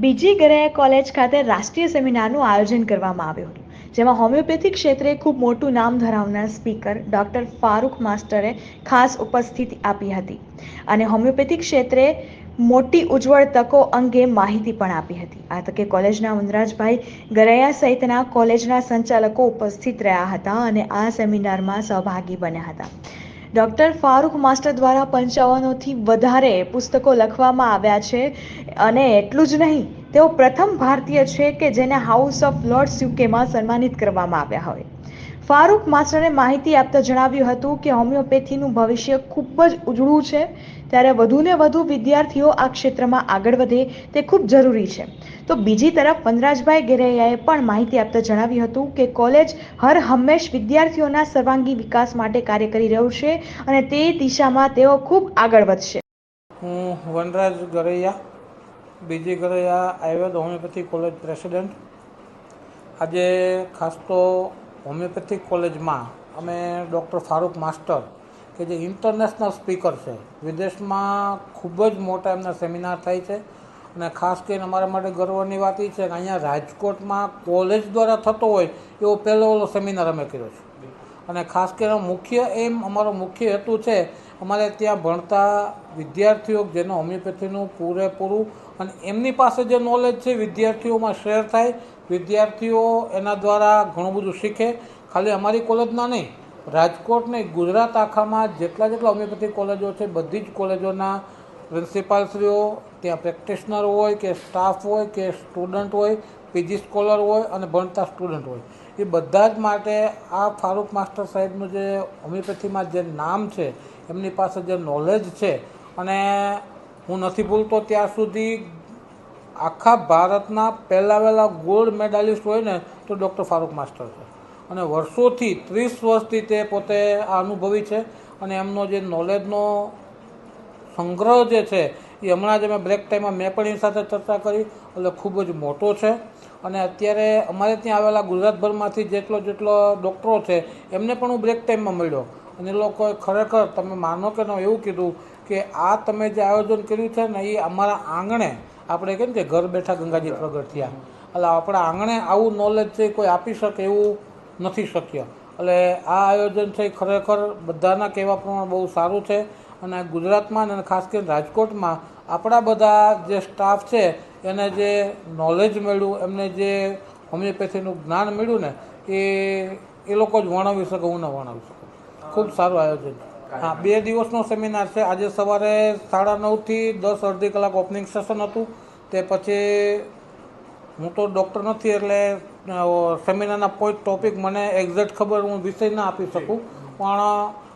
બીજી ગરૈયા કોલેજ ખાતે રાષ્ટ્રીય સેમિનારનું આયોજન કરવામાં આવ્યું હતું, જેમાં હોમિયોપેથી ક્ષેત્રે ખૂબ મોટું નામ ધરાવનાર સ્પીકર ડૉક્ટર ફારૂક માસ્ટરે ખાસ ઉપસ્થિતિ આપી હતી અને હોમિયોપેથી ક્ષેત્રે મોટી ઉજ્જવળ તકો અંગે માહિતી પણ આપી હતી. આ તકે કોલેજના વનરાજભાઈ ગરૈયા સહિતના કોલેજના સંચાલકો ઉપસ્થિત રહ્યા હતા અને આ સેમિનારમાં સહભાગી બન્યા હતા. ડૉક્ટર ફારૂક માસ્ટર દ્વારા પંચાવનોથી વધારે પુસ્તકો લખવામાં આવ્યા છે. અને એટલું જ નહીં, તેઓ પ્રથમ ભારતીય છે કે જેને હાઉસ ઓફ લોર્ડ્સ યુકેમાં સન્માનિત કરવામાં આવ્યા હોય. ફારૂક માસ્ટરે માહિતી આપતા જણાવ્યું હતું કે હોમિયોપેથીનું ભવિષ્ય ખૂબ જ ઉજળું છે. ત્યારે વધુને વધુ વિદ્યાર્થીઓ આ ક્ષેત્રમાં આગળ વધે તે ખૂબ જરૂરી છે. તો બીજી તરફ વનરાજભાઈ ગેરૈયાએ પણ માહિતી આપતા જણાવ્યું હતું કે કોલેજ હર હંમેશ વિદ્યાર્થીઓના સર્વાંગી વિકાસ માટે કાર્ય કરી રહ્યું છે અને તે દિશામાં તેઓ ખૂબ આગળ વધશે. હું વનરાજ ગરૈયા, બીજી Garaiya Ayurveda homeopathy college president. આજે ખાસ તો હોમિયોપેથિક કોલેજમાં અમે ડૉક્ટર ફારૂક માસ્ટર, કે જે ઇન્ટરનેશનલ સ્પીકર છે, વિદેશમાં ખૂબ જ મોટા એમના સેમિનાર થાય છે. અને ખાસ કરીને અમારા માટે ગર્વની વાત એ છે કે અહીંયા રાજકોટમાં કોલેજ દ્વારા થતો હોય એવો પહેલો ઓલો સેમિનાર અમે કર્યો છે. અને ખાસ કરીને મુખ્ય એમ અમારો મુખ્ય હેતુ છે, અમારે ત્યાં ભણતા વિદ્યાર્થીઓ જેને હોમિયોપેથીનું પૂરેપૂરું અને એમની પાસે જે નોલેજ છે, વિદ્યાર્થીઓમાં શેર થાય, વિદ્યાર્થીઓ એના દ્વારા ઘણું બધું શીખે. ખાલી અમારી કોલેજના નહીં, રાજકોટ નહીં, ગુજરાત આખામાં જેટલા જેટલા હોમિયોપેથી કોલેજો છે, બધી જ કોલેજોના પ્રિન્સિપાલશ્રીઓ ત્યાં પ્રેક્ટિશનર હોય કે સ્ટાફ હોય કે સ્ટુડન્ટ હોય પીજી સ્કોલર હોય અને ભણતા સ્ટુડન્ટ હોય. એ બધા જ માટે આ ફારૂક માસ્ટર સાહેબનું જે હોમિયોપેથીમાં જે નામ છે, એમની પાસે જે નોલેજ છે અને હું નથી ભૂલતો ત્યાં સુધી આખા ભારતના પહેલાં વહેલા ગોલ્ડ મેડાલિસ્ટ હોય ને, તો ડૉક્ટર ફારૂક માસ્ટર છે. અને વર્ષોથી ત્રીસ વર્ષથી તે પોતે આ અનુભવી છે અને એમનો જે નોલેજનો સંગ્રહ જે છે, એ હમણાં જ અમે બ્રેક ટાઈમમાં મેં પણ એની સાથે ચર્ચા કરી, એટલે ખૂબ જ મોટો છે. અને અત્યારે અમારે ત્યાં આવેલા ગુજરાતભરમાંથી જેટલો જેટલો ડૉક્ટરો છે, એમને પણ હું બ્રેક ટાઈમમાં મળ્યો. અને એ લોકોએ ખરેખર તમે માનો કે ન એવું કીધું કે આ તમે જે આયોજન કર્યું છે ને એ અમારા આંગણે આપણે કેમ કે ઘર બેઠા ગંગાજી પ્રગટ થયા. એટલે આપણા આંગણે આવું નોલેજ છે કોઈ આપી શકે એવું નથી શક્ય. એટલે આ આયોજન છે ખરેખર બધાના કહેવા પ્રમાણે બહુ સારું છે. અને ગુજરાતમાં અને ખાસ કરીને રાજકોટમાં આપણા બધા જે સ્ટાફ છે એને જે નોલેજ મળ્યું, એમને જે હોમિયોપેથીનું જ્ઞાન મળ્યું ને, એ એ લોકો જ વર્ણવી શકે, હું ન વર્ણવી શકું. ખૂબ સારું આયોજન. હા, બે દિવસનો સેમિનાર છે. આજે સવારે સાડા નવથી દસ અડધી કલાક ઓપનિંગ સેશન હતું. તે પછી હું તો ડૉક્ટર નથી એટલે સેમિનારના કોઈ ટોપિક મને એક્ઝેક્ટ ખબર હું વિષય ના આપી શકું. પણ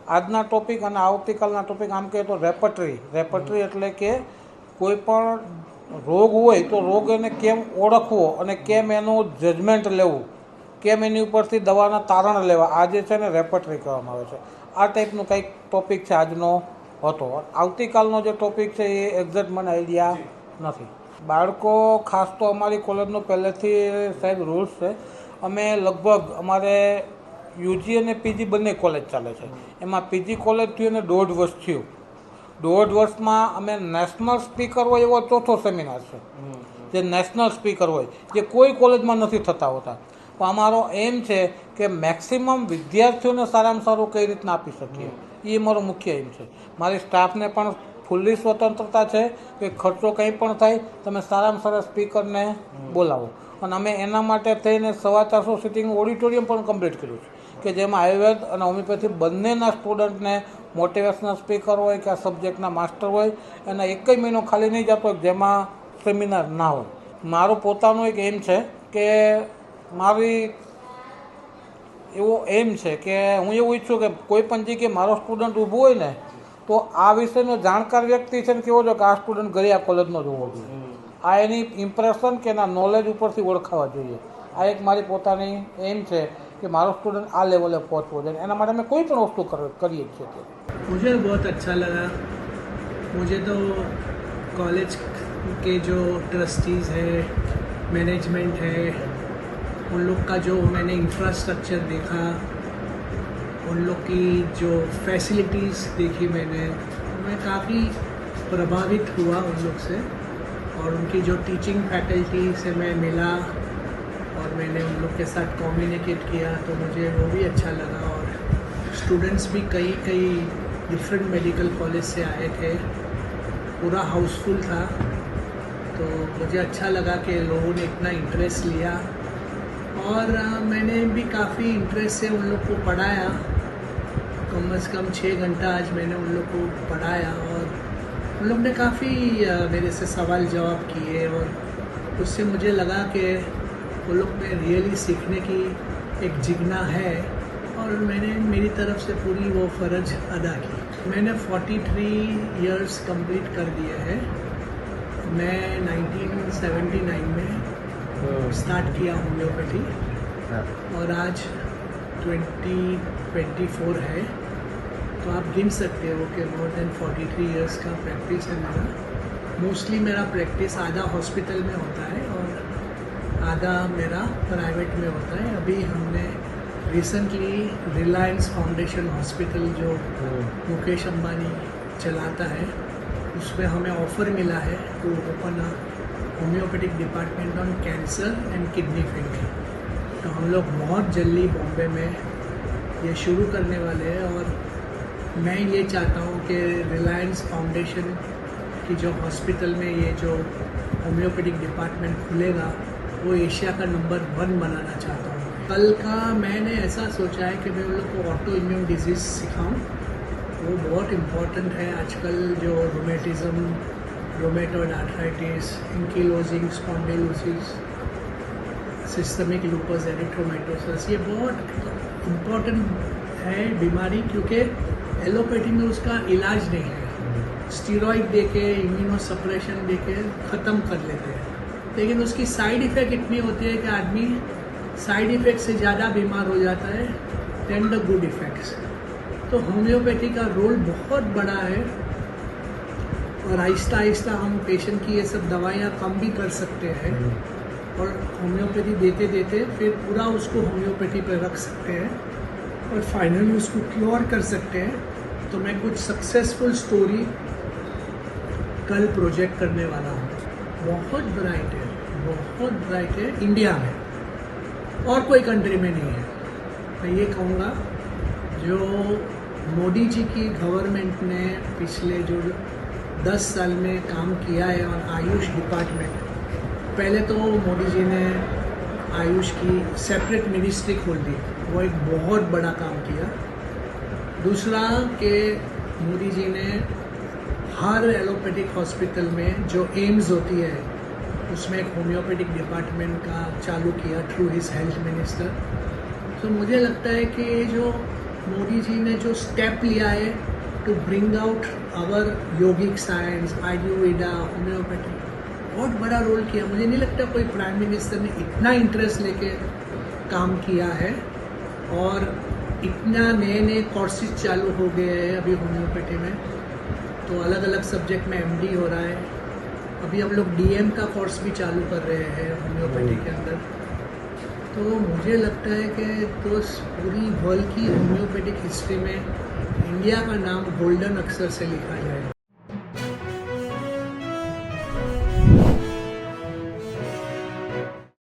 આજના ટોપિક અને આવતીકાલના ટોપિક આમ કહે તો રેપટરી રેપટરી એટલે કે કોઈ પણ રોગ હોય તો રોગ એને કેમ ઓળખવો અને કેમ એનું જજમેન્ટ લેવું? કેમ એની ઉપરથી દવાના તારણ લેવા? આ જે છે ને રેપટરી કહેવામાં આવે છે. આ ટાઈપનું કંઈક ટોપિક છે આજનો હતો. આવતીકાલનો જે ટોપિક છે એ એક્ઝેક્ટ મને આઈડિયા નથી. બાળકો ખાસ તો અમારી કોલેજનો પહેલેથી સાહેબ રૂલ્સ છે. અમે લગભગ અમારે યુજી અને પીજી બંને કોલેજ ચાલે છે. એમાં પીજી કોલેજ થયું અને દોઢ વર્ષ થયું. દોઢ વર્ષમાં અમે નેશનલ સ્પીકર હોય એવો ચોથો સેમિનાર છે. જે નેશનલ સ્પીકર હોય, જે કોઈ કોલેજમાં નથી થતા હોતા. પણ અમારો એમ છે કે મેક્સિમમ વિદ્યાર્થીઓને સારામાં સારું કઈ રીતના આપી શકીએ. એ મારો મુખ્ય એમ છે. મારી સ્ટાફને પણ ફૂલ્લી સ્વતંત્રતા છે કે ખર્ચો કંઈ પણ થાય, તમે સારામાં સારા સ્પીકરને બોલાવો. અને અમે એના માટે થઈને સવા ચારસો સિટિંગ ઓડિટોરિયમ પણ કમ્પ્લીટ કર્યું છે. કે જેમાં આયુર્વેદ અને હોમિયોપેથી બંનેના સ્ટુડન્ટને મોટિવેશનલ સ્પીકર હોય કે આ સબ્જેક્ટના માસ્ટર હોય, એના એક મહિનો ખાલી નહીં જતો, જેમાં સેમિનાર ના હોય. મારો પોતાનો એક એમ છે કે મારી એવો એમ છે કે હું એવું ઈચ્છું કે કોઈ પણ જગ્યાએ મારો સ્ટુડન્ટ ઊભો હોય ને, તો આ વિષયનો જાણકાર વ્યક્તિ છે ને કેવો જો કે આ સ્ટુડન્ટ આ કોલેજનો જ હોવો જોઈએ. આ એની ઇમ્પ્રેશન કે એના નોલેજ ઉપરથી ઓળખાવા જોઈએ. આ એક મારી પોતાની એમ છે કે મારો સ્ટુડન્ટ આ લેવલે પહોંચવો જોઈએ એના માટે અમે કોઈ પણ વસ્તુ કર- કરીએ જ છીએ मुझे बहुत अच्छा लगा मुझे तो कॉलेज के जो ट्रस्टीज़ हैं मैनेजमेंट है उन लोग का जो मैंने इंफ्रास्ट्रक्चर देखा उन लोग की जो फैसिलिटीज़ देखी मैंने मैं काफ़ी प्रभावित हुआ उन लोग से और उनकी जो टीचिंग फैकल्टी से मैं मिला और मैंने उन लोग के साथ कम्युनिकेट किया तो मुझे वो भी अच्छा लगा और स्टूडेंट्स भी कई कई डिफरेंट मेडिकल कॉलेज से आए थे। पूरा हाउसफुल था। तो मुझे अच्छा लगा कि लोगों ने इतना इंटरेस्ट लिया। और मैंने भी काफ़ी इंटरेस्ट से उन लोग को पढ़ाया। कम अज़ कम छः घंटा आज मैंने उन लोग को पढ़ाया और उन लोग ने काफ़ी मेरे से सवाल जवाब किए और उससे मुझे लगा कि वो लोग में रियली सीखने की एक जिगना है और मैंने मेरी तरफ़ से पूरी वो फ़र्ज़ अदा की। मैंने 43 इयर्स कंप्लीट कर दिए हैं। मैं 1979 में स्टार्ट किया होम्योपैथी और आज 2024 है। तो आप गिन सकते हो कि मोर देन 43 इयर्स का प्रैक्टिस है मेरा। मोस्टली मेरा प्रैक्टिस आधा हॉस्पिटल में होता है। आधा मेरा प्राइवेट में होता है। अभी हमने रिसेंटली रिलायंस फाउंडेशन हॉस्पिटल जो मुकेश अंबानी चलाता है, उसमें हमें ऑफ़र मिला है to open a homeopathic department on cancer and kidney failure तो हम लोग बहुत जल्दी बॉम्बे में ये शुरू करने वाले हैं और मैं ये चाहता हूँ कि रिलायंस फाउंडेशन की जो हॉस्पिटल में ये जो होम्योपैथिक डिपार्टमेंट खुलेगा वो एशिया का नंबर वन बनाना चाहता हूँ। कल का मैंने ऐसा सोचा है कि मैं उन लोग को ऑटो इम्यून डिज़ीज़ सिखाऊँ। वो बहुत इम्पोर्टेंट है आजकल जो rheumatism rheumatoid arthritis ankylosing spondylosis systemic lupus erythematosus ये बहुत इम्पोर्टेंट है बीमारी क्योंकि एलोपैथी में उसका इलाज नहीं है। स्टीरॉइड दे के इम्यूनो सप्रेशन दे के ख़त्म कर लेते हैं। लेकिन उसकी साइड इफ़ेक्ट इतनी होती है कि आदमी साइड इफ़ेक्ट से ज़्यादा बीमार हो जाता है दैन द गुड इफ़ेक्ट्स तो होम्योपैथी का रोल बहुत बड़ा है। और आहिस्ता आहिस्ता हम पेशेंट की ये सब दवाइयाँ कम भी कर सकते हैं और होम्योपैथी देते देते फिर पूरा उसको होम्योपैथी पर रख सकते हैं और फाइनली उसको क्योर कर सकते हैं। तो मैं कुछ सक्सेसफुल स्टोरी कल प्रोजेक्ट करने वाला हूँ। बहुत ब्राइट है, बहुत ब्राइट है इंडिया में। और कोई कंट्री में नहीं है। मैं ये कहूँगा, जो मोदी जी की गवर्नमेंट ने पिछले जो दस साल में काम किया है और आयुष डिपार्टमेंट पहले तो मोदी जी ने आयुष की सेपरेट मिनिस्ट्री खोल दी। वो एक बहुत बड़ा काम किया। दूसरा कि मोदी जी ने हर एलोपैथिक हॉस्पिटल में जो एम्स होती है, उसमें एक होम्योपैथिक डिपार्टमेंट का चालू किया थ्रू हिज हेल्थ मिनिस्टर तो मुझे लगता है कि ये जो मोदी जी ने जो स्टेप लिया है to bring out our yogic science Ayurveda homeopathy बहुत बड़ा रोल किया। मुझे नहीं लगता कोई प्राइम मिनिस्टर ने इतना इंटरेस्ट लेके काम किया है और इतना नए नए कोर्सेज चालू हो गए हैं अभी होम्योपैथी में। तो अलग अलग सब्जेक्ट में एमडी हो रहा है। अभी हम लोग डीएम का कोर्स भी चालू कर रहे हैं होम्योपैथी के अंदर। तो मुझे लगता है कि तो पूरी वर्ल्ड की होम्योपैथिक हिस्ट्री में इंडिया का नाम गोल्डन अक्सर से लिखा जाए